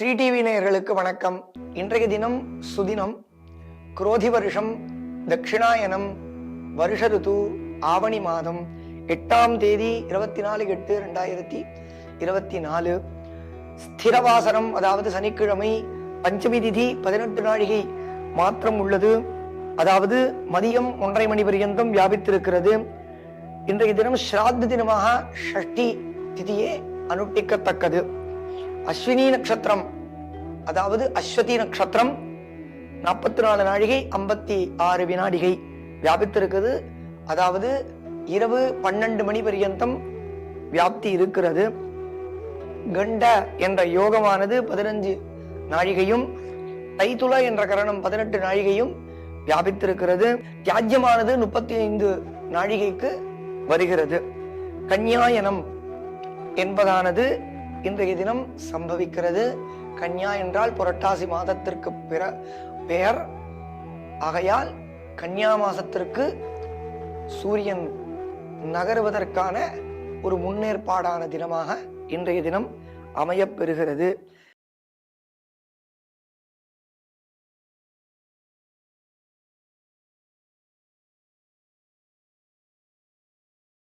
Sri TV நேயர்களுக்கு வணக்கம். இன்றைய தினம் சுதினம் குரோதி வருஷம் தட்சிணாயனம் வருஷ ருது ஆவணி மாதம் எட்டாம் தேதி இருபத்தி நாலு எட்டு ரெண்டாயிரத்தி இருபத்தி நாலு ஸ்திரவாசனம் அதாவது சனிக்கிழமை பஞ்சமி திதி பதினெட்டு நாழிகை மாத்திரம் உள்ளது. அதாவது மதியம் ஒன்றரை மணி பரியந்தம் வியாபித்திருக்கிறது. இன்றைய தினம் ஸ்ராத்த தினமாக ஷஷ்டி திதியே அனுட்டிக்கத்தக்கது அஸ்வினி நட்சத்திரம். அதாவது அஸ்வதி நட்சத்திரம். நாற்பத்தி நாலு நாழிகை ஐம்பத்தி ஆறு வினாடிகை வியாபித்திருக்குது. அதாவது இரவு பன்னெண்டு மணி பரியந்தம் வியாப்தி இருக்கிறது. கண்ட என்ற யோகமானது பதினஞ்சு நாழிகையும் தைத்துள என்ற கரணம் பதினெட்டு நாழிகையும் வியாபித்திருக்கிறது. தியாஜ்யமானது முப்பத்தி ஐந்து நாழிகைக்கு வருகிறது. கன்யாயனம் என்பதானது. இன்றைய தினம் சம்பவிக்கிறது கன்யா என்றால் புரட்டாசி மாதத்திற்கு பிற பெயர். ஆகையால் கன்யா மாசத்திற்கு சூரியன் நகருவதற்கான ஒரு முன்னேற்பாடான தினமாக இன்றைய தினம் அமையப்பெறுகிறது